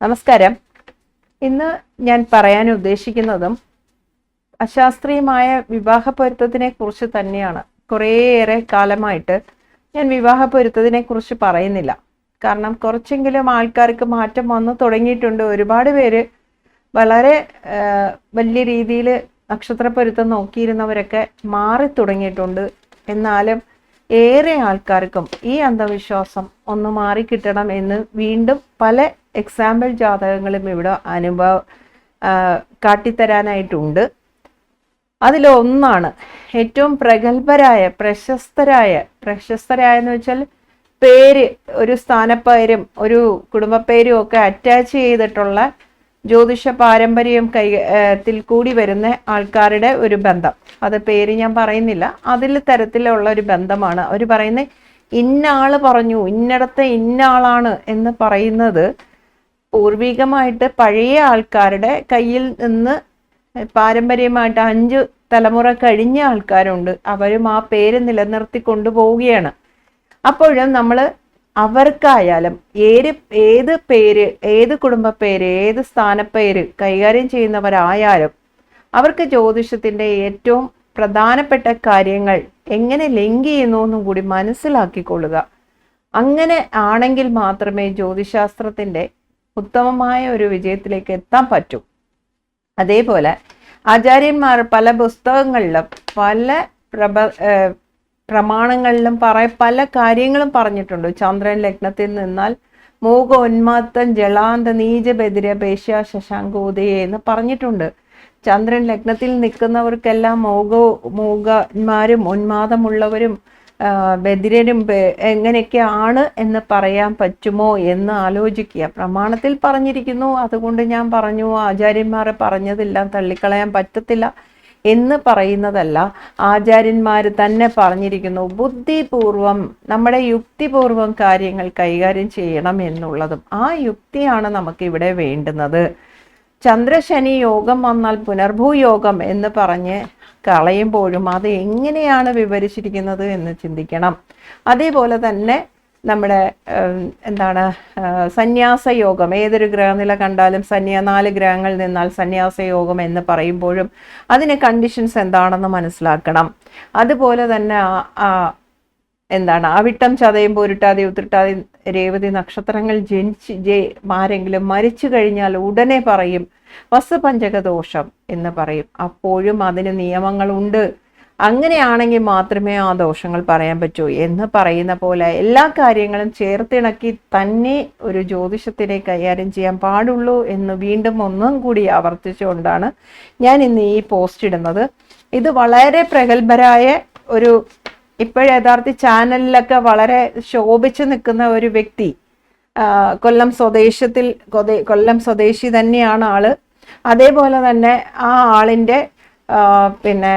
നമസ്കാരം. ഇന്ന് ഞാൻ പറയാൻ ഉദ്ദേശിക്കുന്നതും അശാസ്ത്രീയമായ വിവാഹ പൊരുത്തത്തിനെ കുറിച്ച് തന്നെയാണ്. കുറേയേറെ കാലമായിട്ട് ഞാൻ വിവാഹ പൊരുത്തത്തിനെ കുറിച്ച് പറയുന്നില്ല. കാരണം കുറച്ചെങ്കിലും ആൾക്കാർക്ക് മാറ്റം വന്നു തുടങ്ങിയിട്ടുണ്ട്. ഒരുപാട് പേര് വളരെ വലിയ രീതിയിൽ നക്ഷത്ര പൊരുത്തം നോക്കിയിരുന്നവരൊക്കെ മാറി തുടങ്ങിയിട്ടുണ്ട്. എന്നാലും ഏറെ ആൾക്കാർക്കും ഈ അന്ധവിശ്വാസം ഒന്ന് മാറിക്കിട്ടണം എന്ന് വീണ്ടും പല എക്സാമ്പിൾ ജാതകങ്ങളും ഇവിടെ അനുഭവ കാട്ടിത്തരാനായിട്ടുണ്ട്. അതിലൊന്നാണ് ഏറ്റവും പ്രഗത്ഭരായ പ്രശസ്തരായ പ്രശസ്തരായ എന്ന് വെച്ചാൽ പേര് ഒരു സ്ഥാനപ്പേരും ഒരു കുടുംബപ്പേരും ഒക്കെ അറ്റാച്ച് ചെയ്തിട്ടുള്ള ജ്യോതിഷ പാരമ്പര്യം കൈ ത്തിൽ കൂടി വരുന്ന ആൾക്കാരുടെ ഒരു ബന്ധം. അത് പേര് ഞാൻ പറയുന്നില്ല. അതിൽ തരത്തിലുള്ള ഒരു ബന്ധമാണ്. അവർ പറയുന്നത് ഇന്ന ആൾ പറഞ്ഞു ഇന്നടത്തെ ഇന്ന ആളാണ് എന്ന് പറയുന്നത് പൂർവികമായിട്ട് പഴയ ആൾക്കാരുടെ കയ്യിൽ നിന്ന് പാരമ്പര്യമായിട്ട് അഞ്ച് തലമുറ കഴിഞ്ഞ ആൾക്കാരുണ്ട്. അവരും ആ പേര് നിലനിർത്തി കൊണ്ടുപോവുകയാണ്. അപ്പോഴും നമ്മൾ അവർക്കായാലും ഏത് ഏത് പേര് ഏത് കുടുംബ പേര് ഏത് സ്ഥാനപ്പേര് കൈകാര്യം ചെയ്യുന്നവരായാലും അവർക്ക് ജ്യോതിഷത്തിന്റെ ഏറ്റവും പ്രധാനപ്പെട്ട കാര്യങ്ങൾ എങ്ങനെ ലിങ്ക് ചെയ്യുന്നു എന്നും കൂടി മനസ്സിലാക്കിക്കൊള്ളുക. അങ്ങനെ ആണെങ്കിൽ മാത്രമേ ജ്യോതിശാസ്ത്രത്തിന്റെ ഉത്തമമായ ഒരു വിജയത്തിലേക്ക് എത്താൻ പറ്റും. അതേപോലെ ആചാര്യന്മാർ പല പുസ്തകങ്ങളിലും പല പ്രഭ പ്രമാണങ്ങളിലും പറ പല കാര്യങ്ങളും പറഞ്ഞിട്ടുണ്ട്. ചന്ദ്രൻ ലഗ്നത്തിൽ നിന്നാൽ മൂക ഉന്മാത്തം ജളാന്ത നീചബെതിര പേശ്യ ശശാങ്കോദയെ എന്ന് പറഞ്ഞിട്ടുണ്ട്. ചന്ദ്രൻ ലഗ്നത്തിൽ നിൽക്കുന്നവർക്കെല്ലാം മൂക മൂകന്മാരും ഉന്മാദമുള്ളവരും ബദിരനും എങ്ങനെയൊക്കെയാണ് എന്ന് പറയാൻ പറ്റുമോ എന്ന് ആലോചിക്കുക. പ്രമാണത്തിൽ പറഞ്ഞിരിക്കുന്നു. അതുകൊണ്ട് ഞാൻ പറഞ്ഞു ആചാര്യന്മാരെ പറഞ്ഞതെല്ലാം തള്ളിക്കളയാൻ പറ്റത്തില്ല എന്ന് പറയുന്നതല്ല. ആചാര്യന്മാർ തന്നെ പറഞ്ഞിരിക്കുന്നു ബുദ്ധിപൂർവം നമ്മുടെ യുക്തിപൂർവം കാര്യങ്ങൾ കൈകാര്യം ചെയ്യണം എന്നുള്ളതും ആ യുക്തിയാണ് നമുക്ക് ഇവിടെ വേണ്ടുന്നത്. ചന്ദ്രശനി യോഗം വന്നാൽ പുനർഭൂയോഗം എന്ന് പറഞ്ഞ് കളയുമ്പോഴും അത് എങ്ങനെയാണ് വിവരിച്ചിരിക്കുന്നത് എന്ന് ചിന്തിക്കണം. അതേപോലെ തന്നെ നമ്മുടെ എന്താണ് സന്യാസ യോഗം. ഏതൊരു ഗ്രഹനില കണ്ടാലും സന്യാ നാല് ഗ്രഹങ്ങൾ നിന്നാൽ സന്യാസ യോഗം എന്ന് പറയുമ്പോഴും അതിന് കണ്ടീഷൻസ് എന്താണെന്ന് മനസ്സിലാക്കണം. അതുപോലെ തന്നെ എന്താണ് അവിട്ടം ചതയും പൊരുട്ടാതെ ഉത്രട്ടാതെ രേവതി നക്ഷത്രങ്ങൾ ജനിച്ച് ജെ ആരെങ്കിലും മരിച്ചു കഴിഞ്ഞാൽ ഉടനെ പറയും വസുപഞ്ചക ദോഷം എന്ന് പറയും. അപ്പോഴും അതിന് നിയമങ്ങളുണ്ട്. അങ്ങനെയാണെങ്കിൽ മാത്രമേ ആ ദോഷങ്ങൾ പറയാൻ പറ്റൂ എന്ന് പറയുന്ന പോലെ എല്ലാ കാര്യങ്ങളും ചേർത്തിണക്കി തന്നെ ഒരു ജ്യോതിഷത്തിനെ കൈകാര്യം ചെയ്യാൻ പാടുള്ളൂ എന്ന് വീണ്ടും ഒന്നും കൂടി ആവർത്തിച്ചുകൊണ്ടാണ് ഞാൻ ഇന്ന് ഈ പോസ്റ്റ് ഇടുന്നത്. ഇത് വളരെ പ്രഗത്ഭരായ ഒരു ഇപ്പോഴ യഥാർത്ഥ ചാനലിലൊക്കെ വളരെ ശോഭിച്ചു നിൽക്കുന്ന ഒരു വ്യക്തി കൊല്ലം സ്വദേശത്തിൽ കൊല്ലം സ്വദേശി തന്നെയാണ് ആൾ. അതേപോലെ തന്നെ ആ ആളിന്റെ പിന്നെ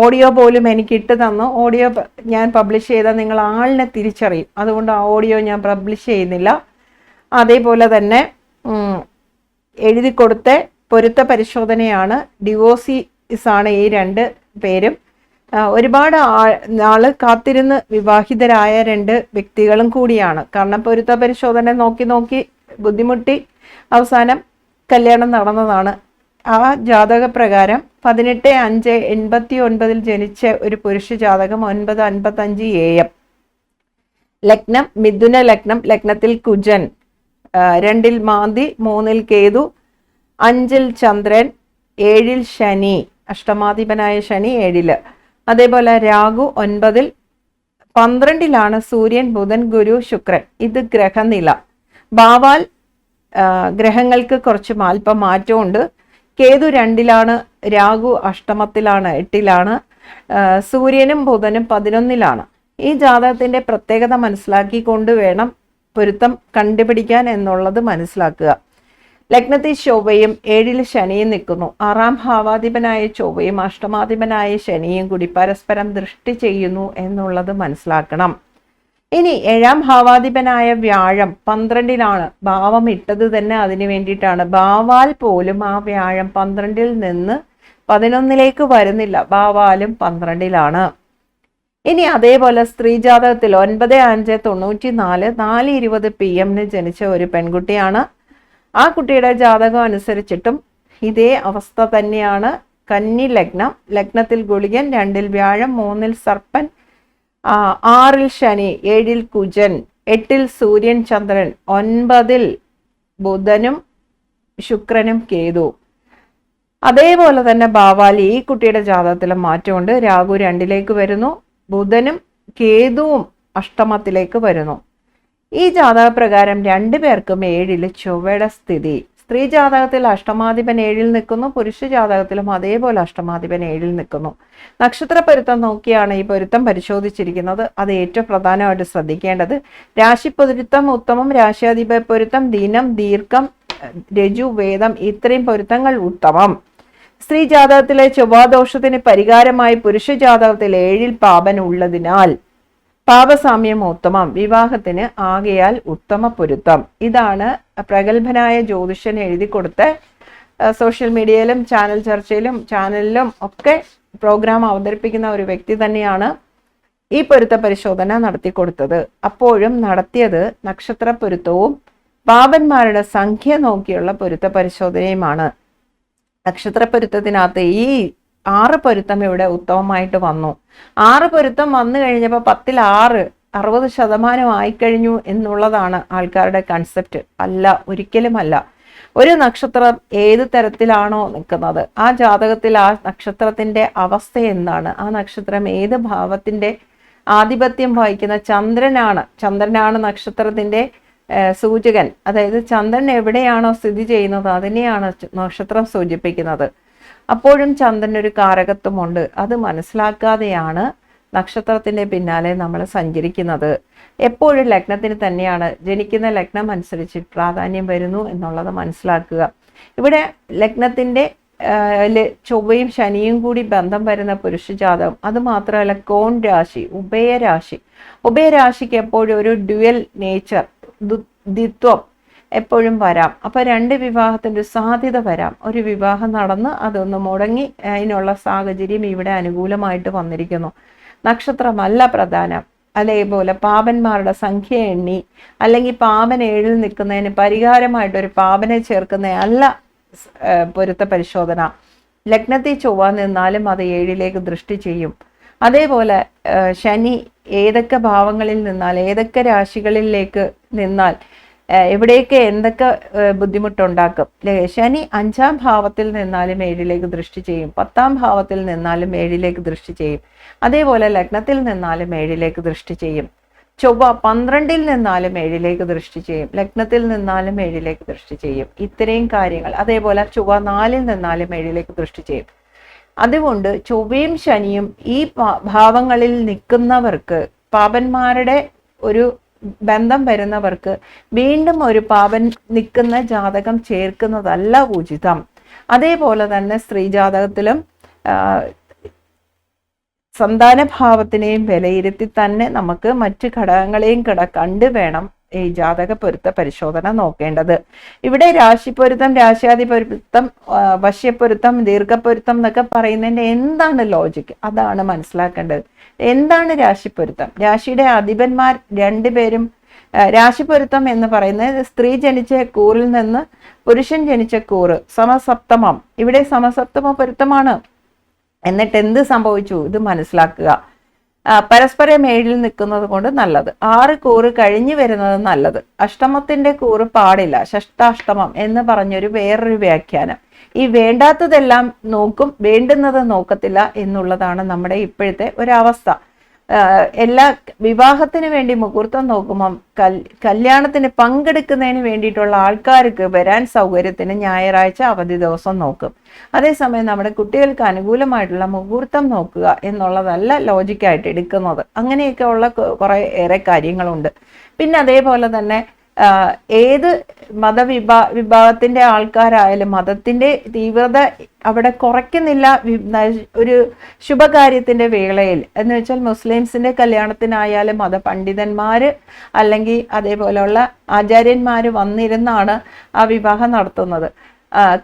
ഓഡിയോ പോലും എനിക്ക് ഇട്ട് തന്നു. ഓഡിയോ ഞാൻ പബ്ലിഷ് ചെയ്താൽ നിങ്ങൾ ആളിനെ തിരിച്ചറിയും. അതുകൊണ്ട് ആ ഓഡിയോ ഞാൻ പബ്ലിഷ് ചെയ്യുന്നില്ല. അതേപോലെ തന്നെ എഴുതി കൊടുത്ത പൊരുത്ത പരിശോധനയാണ്. ഡിവോസിസ് ആണ് ഈ രണ്ട് പേരും. ഒരുപാട് നാൾ കാത്തിരുന്ന് വിവാഹിതരായ രണ്ട് വ്യക്തികളും കൂടിയാണ്. കാരണം പൊരുത്ത പരിശോധന നോക്കി നോക്കി ബുദ്ധിമുട്ടി അവസാനം കല്യാണം നടന്നതാണ്. ആ ജാതക പ്രകാരം പതിനെട്ട് അഞ്ച് എൺപത്തി ഒൻപതിൽ ജനിച്ച ഒരു പുരുഷ ജാതകം ഒൻപത് അൻപത്തഞ്ച് എ എം ലഗ്നം മിഥുന ലഗ്നം ലഗ്നത്തിൽ കുജൻ. രണ്ടിൽ മാന്തി മൂന്നിൽ കേതു അഞ്ചിൽ ചന്ദ്രൻ ഏഴിൽ ശനി. അഷ്ടമാധിപനായ ശനി ഏഴിൽ. അതേപോലെ രാഹു ഒൻപതിൽ പന്ത്രണ്ടിലാണ് സൂര്യൻ ബുധൻ ഗുരു ശുക്രൻ. ഇത് ഗ്രഹനില. ഭാവാൽ ഗ്രഹങ്ങൾക്ക് കുറച്ച് അല്പം മാറ്റമുണ്ട്. കേതു രണ്ടിലാണ് രാഹു അഷ്ടമത്തിലാണ് എട്ടിലാണ് സൂര്യനും ബുധനും പതിനൊന്നിലാണ്. ഈ ജാതകത്തിന്റെ പ്രത്യേകത മനസ്സിലാക്കിക്കൊണ്ട് വേണം പൊരുത്തം കണ്ടുപിടിക്കാൻ എന്നുള്ളത് മനസ്സിലാക്കുക. ലഗ്നത്തിൽ ചൊവ്വയും ഏഴിൽ ശനിയും നിൽക്കുന്നു. ആറാം ഭാവാധിപനായ ചൊവ്വയും അഷ്ടമാധിപനായ ശനിയും കൂടി പരസ്പരം ദൃഷ്ടി ചെയ്യുന്നു എന്നുള്ളത് മനസ്സിലാക്കണം. ഇനി ഏഴാം ഭാവാധിപനായ വ്യാഴം പന്ത്രണ്ടിലാണ് ഭാവം ഇട്ടത് തന്നെ അതിനു വേണ്ടിയിട്ടാണ്. ഭാവാൽ പോലും ആ വ്യാഴം പന്ത്രണ്ടിൽ നിന്ന് പതിനൊന്നിലേക്ക് വരുന്നില്ല. ഭാവാലും പന്ത്രണ്ടിലാണ്. ഇനി അതേപോലെ സ്ത്രീ ജാതകത്തിൽ ഒൻപത് അഞ്ച് തൊണ്ണൂറ്റി നാല് നാല് ഇരുപത് പി എമ്മിന് ജനിച്ച ഒരു പെൺകുട്ടിയാണ് ആ കുട്ടിയുടെ ജാതകം അനുസരിച്ചിട്ടും ഇതേ അവസ്ഥ തന്നെയാണ് കന്നി ലഗ്നം. ലഗ്നത്തിൽ ഗുളികൻ രണ്ടിൽ വ്യാഴം മൂന്നിൽ സർപ്പൻ ആറിൽ ശനി ഏഴിൽ കുജൻ എട്ടിൽ സൂര്യൻ ചന്ദ്രൻ ഒൻപതിൽ ബുധനും ശുക്രനും കേതു. അതേപോലെ തന്നെ ബാവാലി ഈ കുട്ടിയുടെ ജാതകത്തിൽ മാറ്റമുണ്ട്. രാഹു രണ്ടിലേക്ക് വരുന്നു. ബുധനും കേതുവും അഷ്ടമത്തിലേക്ക് വരുന്നു. ഈ ജാതക പ്രകാരം രണ്ടുപേർക്കും ഏഴിൽ ചൊവ്വയുടെ സ്ഥിതി. സ്ത്രീ ജാതകത്തിൽ അഷ്ടമാധിപൻ ഏഴിൽ നിൽക്കുന്നു പുരുഷ ജാതകത്തിലും അതേപോലെ അഷ്ടമാധിപൻ ഏഴിൽ നിൽക്കുന്നു. നക്ഷത്ര പൊരുത്തം നോക്കിയാണ് ഈ പൊരുത്തം പരിശോധിച്ചിരിക്കുന്നത്. അത് ഏറ്റവും പ്രധാനമായിട്ട് ശ്രദ്ധിക്കേണ്ടത്. രാശി പൊരുത്തം ഉത്തമം രാശിയാധിപ പൊരുത്തം ദിനം ദീർഘം രജു വേദം ഇത്രയും പൊരുത്തങ്ങൾ ഉത്തമം. സ്ത്രീ ജാതകത്തിലെ ചൊവ്വാദോഷത്തിന് പരിഹാരമായി പുരുഷ ജാതകത്തിൽ ഏഴിൽ പാപൻ ഉള്ളതിനാൽ പാപസാമ്യം ഉത്തമം. വിവാഹത്തിന് ആകയാൽ ഉത്തമ പൊരുത്തം. ഇതാണ് പ്രഗത്ഭനായ ജ്യോതിഷൻ എഴുതി കൊടുത്ത സോഷ്യൽ മീഡിയയിലും ചാനൽ ചർച്ചയിലും ചാനലിലും ഒക്കെ പ്രോഗ്രാം അവതരിപ്പിക്കുന്ന ഒരു വ്യക്തി തന്നെയാണ് ഈ പൊരുത്ത പരിശോധന നടത്തി കൊടുത്തത്. അപ്പോഴും നടത്തിയത് നക്ഷത്ര പൊരുത്തവും പാപന്മാരുടെ സംഖ്യ നോക്കിയുള്ള പൊരുത്ത പരിശോധനയുമാണ്. നക്ഷത്ര പൊരുത്തത്തിനകത്ത് ഈ ആറ് പൊരുത്തം ഇവിടെ ഉത്തമമായിട്ട് വന്നു. ആറ് പൊരുത്തം വന്നു കഴിഞ്ഞപ്പോൾ പത്തിൽ ആറ് അറുപത് ശതമാനം ആയിക്കഴിഞ്ഞു എന്നുള്ളതാണ് ആൾക്കാരുടെ കൺസെപ്റ്റ് അല്ല ഒരിക്കലുമല്ല. ഒരു നക്ഷത്രം ഏത് തരത്തിലാണോ നിൽക്കുന്നത്? ആ ജാതകത്തിൽ ആ നക്ഷത്രത്തിന്റെ അവസ്ഥ എന്താണ്? ആ നക്ഷത്രം ഏത് ഭാവത്തിന്റെ ആധിപത്യം വഹിക്കുന്ന ചന്ദ്രനാണ്? ചന്ദ്രനാണ് നക്ഷത്രത്തിന്റെ സൂചകൻ. അതായത് ചന്ദ്രൻ എവിടെയാണോ സ്ഥിതി ചെയ്യുന്നത് അതിനെയാണ് നക്ഷത്രം സൂചിപ്പിക്കുന്നത്. അപ്പോഴും ചന്ദ്രനൊരു കാരകത്വമുണ്ട്. അത് മനസ്സിലാക്കാതെയാണ് നക്ഷത്രത്തിന്റെ പിന്നാലെ നമ്മൾ സഞ്ചരിക്കുന്നത്. എപ്പോഴും ലഗ്നത്തിന് തന്നെയാണ്. ജനിക്കുന്ന ലഗ്നം അനുസരിച്ച് പ്രാധാന്യം വരുന്നു എന്നുള്ളത് മനസ്സിലാക്കുക. ഇവിടെ ലഗ്നത്തിന്റെ ചൊവ്വയും ശനിയും കൂടി ബന്ധം വരുന്ന പുരുഷജാതകം അത് മാത്രമല്ല കോൺ രാശി ഉഭയരാശി. ഉഭയരാശിക്ക് എപ്പോഴും ഒരു ഡ്യുവൽ നേച്ചർ ദ്വിത്വം എപ്പോഴും വരാം. അപ്പോൾ രണ്ട് വിവാഹത്തിന്റെ സാധ്യത വരാം. ഒരു വിവാഹം നടന്ന് അതൊന്ന് മുടങ്ങി അതിനുള്ള സാഹചര്യം ഇവിടെ അനുകൂലമായിട്ട് വന്നിരിക്കുന്നു. നക്ഷത്രമല്ല പ്രധാനം. അതേപോലെ പാപന്മാരുടെ സംഖ്യ എണ്ണി അല്ലെങ്കിൽ പാപൻ ഏഴിൽ നിൽക്കുന്നതിന് പരിഹാരമായിട്ട് ഒരു പാപനെ ചേർക്കുന്ന അല്ല പൊരുത്ത പരിശോധന. ലഗ്നത്തിൽ ചൊവ്വ നിന്നാലും അത് ഏഴിലേക്ക് ദൃഷ്ടി ചെയ്യും. അതേപോലെ ശനി ഏതൊക്കെ ഭാവങ്ങളിൽ നിന്നാൽ ഏതൊക്കെ രാശികളിലേക്ക് നിന്നാൽ എവിടെയൊക്കെ എന്തൊക്കെ ബുദ്ധിമുട്ടുണ്ടാക്കും? ശനി അഞ്ചാം ഭാവത്തിൽ നിന്നാലും ഏഴിലേക്ക് ദൃഷ്ടി ചെയ്യും. പത്താം ഭാവത്തിൽ നിന്നാലും ഏഴിലേക്ക് ദൃഷ്ടി ചെയ്യും. അതേപോലെ ലഗ്നത്തിൽ നിന്നാലും ഏഴിലേക്ക് ദൃഷ്ടി ചെയ്യും. ചൊവ്വ പന്ത്രണ്ടിൽ നിന്നാലും ഏഴിലേക്ക് ദൃഷ്ടി ചെയ്യും. ലഗ്നത്തിൽ നിന്നാലും ഏഴിലേക്ക് ദൃഷ്ടി ചെയ്യും. ഇത്രയും കാര്യങ്ങൾ. അതേപോലെ ചൊവ്വ നാലിൽ നിന്നാലും ഏഴിലേക്ക് ദൃഷ്ടി ചെയ്യും. അതുകൊണ്ട് ചൊവ്വയും ശനിയും ഈ ഭാവങ്ങളിൽ നിൽക്കുന്നവർക്ക് പാപന്മാരുടെ ഒരു ബന്ധം വരുന്നവർക്ക് വീണ്ടും ഒരു പാപൻ നിൽക്കുന്ന ജാതകം ചേർക്കുന്നതല്ല ഉചിതം. അതേപോലെ തന്നെ സ്ത്രീ ജാതകത്തിലും സന്താനഭാവത്തിനെയും വിലയിരുത്തി തന്നെ നമുക്ക് മറ്റു ഘടകങ്ങളെയും കിട കണ്ട് വേണം ഈ ജാതക പൊരുത്ത പരിശോധന നോക്കേണ്ടത്. ഇവിടെ രാശിപ്പൊരുത്തം രാശിയാധിപൊരുത്തം വശ്യപ്പൊരുത്തം ദീർഘപ്പൊരുത്തം എന്നൊക്കെ പറയുന്നതിന്റെ എന്താണ് ലോജിക് അതാണ് മനസ്സിലാക്കേണ്ടത്. എന്താണ് രാശിപ്പൊരുത്തം? രാശിയുടെ അധിപന്മാർ രണ്ടുപേരും രാശിപ്പൊരുത്തം എന്ന് പറയുന്നത് സ്ത്രീ ജനിച്ച കൂറിൽ നിന്ന് പുരുഷൻ ജനിച്ച കൂറ് സമസപ്തമം. ഇവിടെ സമസപ്തമ പൊരുത്തമാണ്. എന്നിട്ട് എന്ത് സംഭവിച്ചു? ഇത് മനസ്സിലാക്കുക. പരസ്പരം ഏഴിൽ നിൽക്കുന്നത് കൊണ്ട് നല്ലത്. ആറ് കൂറ് കഴിഞ്ഞു വരുന്നത് നല്ലത്. അഷ്ടമത്തിന്റെ കൂറ് പാടില്ല. ഷഷ്ടാഷ്ടമം എന്ന് പറഞ്ഞൊരു വേറൊരു വ്യാഖ്യാനം. ഈ വേണ്ടാത്തതെല്ലാം നോക്കും വേണ്ടുന്നത് നോക്കത്തില്ല എന്നുള്ളതാണ് നമ്മുടെ ഇപ്പോഴത്തെ ഒരവസ്ഥ. എല്ലാ വിവാഹത്തിന് വേണ്ടി മുഹൂർത്തം നോക്കുമ്പം കൽ കല്യാണത്തിന് പങ്കെടുക്കുന്നതിന് വേണ്ടിയിട്ടുള്ള ആൾക്കാർക്ക് വരാൻ സൗകര്യത്തിന് ഞായറാഴ്ച അവധി ദിവസം നോക്കും. അതേസമയം നമ്മുടെ കുട്ടികൾക്ക് അനുകൂലമായിട്ടുള്ള മുഹൂർത്തം നോക്കുക എന്നുള്ളതല്ല ലോജിക്കായിട്ട് എടുക്കുന്നത്. അങ്ങനെയൊക്കെ ഉള്ള കുറേ ഏറെ കാര്യങ്ങളുണ്ട്. പിന്നെ അതേപോലെ തന്നെ ഏത് മതവിഭാ വിഭാഗത്തിന്റെ ആൾക്കാരായാലും മതത്തിന്റെ തീവ്രത അവിടെ കുറയ്ക്കുന്നില്ല ഒരു ശുഭകാര്യത്തിന്റെ വേളയിൽ. എന്ന് വെച്ചാൽ മുസ്ലിംസിന്റെ കല്യാണത്തിനായാലും മത പണ്ഡിതന്മാര് അല്ലെങ്കിൽ അതേപോലെയുള്ള ആചാര്യന്മാർ വന്നിരുന്നാണ് ആ വിവാഹം നടത്തുന്നത്.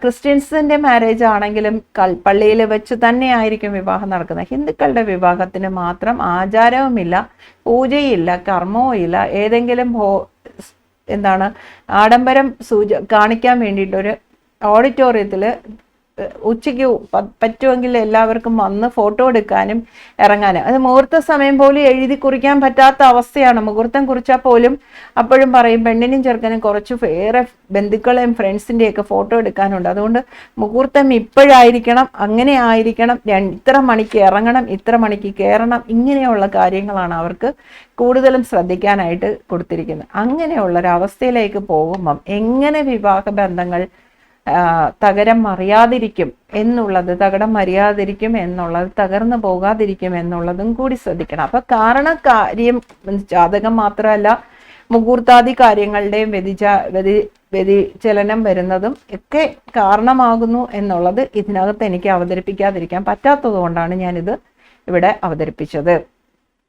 ക്രിസ്ത്യൻസിന്റെ മാരേജ് ആണെങ്കിലും കൽ പള്ളിയിൽ വെച്ച് തന്നെ ആയിരിക്കും വിവാഹം നടക്കുന്നത്. ഹിന്ദുക്കളുടെ വിവാഹത്തിന് മാത്രം ആചാരവുമില്ല പൂജയില്ല കർമ്മവും ഇല്ല ഏതെങ്കിലും എന്താണ് ആഡംബരം സൂച കാണിക്കാൻ വേണ്ടിയിട്ടൊരു ഓഡിറ്റോറിയത്തിൽ ഉച്ചയ്ക്ക് പറ്റുമെങ്കിൽ എല്ലാവർക്കും വന്ന് ഫോട്ടോ എടുക്കാനും ഇറങ്ങാനും. അത് മുഹൂർത്ത സമയം പോലും എഴുതി കുറിക്കാൻ പറ്റാത്ത അവസ്ഥയാണ്. മുഹൂർത്തം കുറിച്ചാൽ പോലും അപ്പോഴും പറയും പെണ്ണിനും ചെറുക്കനും കുറച്ച് വേറെ ബന്ധുക്കളെയും ഫ്രണ്ട്സിന്റെയൊക്കെ ഫോട്ടോ എടുക്കാനുണ്ട്. അതുകൊണ്ട് മുഹൂർത്തം ഇപ്പോഴായിരിക്കണം അങ്ങനെ ആയിരിക്കണം ഇത്ര മണിക്ക് ഇറങ്ങണം ഇത്ര മണിക്ക് കയറണം ഇങ്ങനെയുള്ള കാര്യങ്ങളാണ് അവർക്ക് കൂടുതലും ശ്രദ്ധിക്കാനായിട്ട് കൊടുത്തിരിക്കുന്നത്. അങ്ങനെയുള്ളൊരവസ്ഥയിലേക്ക് പോകുമ്പം എങ്ങനെ വിവാഹ ബന്ധങ്ങൾ തകരം മറിയാതിരിക്കും എന്നുള്ളത് തകടം മറിയാതിരിക്കും എന്നുള്ളത് തകർന്നു പോകാതിരിക്കും എന്നുള്ളതും കൂടി ശ്രദ്ധിക്കണം. അപ്പൊ കാരണകാര്യം ജാതകം മാത്രമല്ല മുഹൂർത്താദി കാര്യങ്ങളുടെയും വ്യതിചാ വ്യതി വ്യതിചലനം വരുന്നതും ഒക്കെ കാരണമാകുന്നു എന്നുള്ളത് ഇതിനകത്ത് എനിക്ക് അവതരിപ്പിക്കാതിരിക്കാൻ പറ്റാത്തത് കൊണ്ടാണ് ഞാനിത് ഇവിടെ അവതരിപ്പിച്ചത്.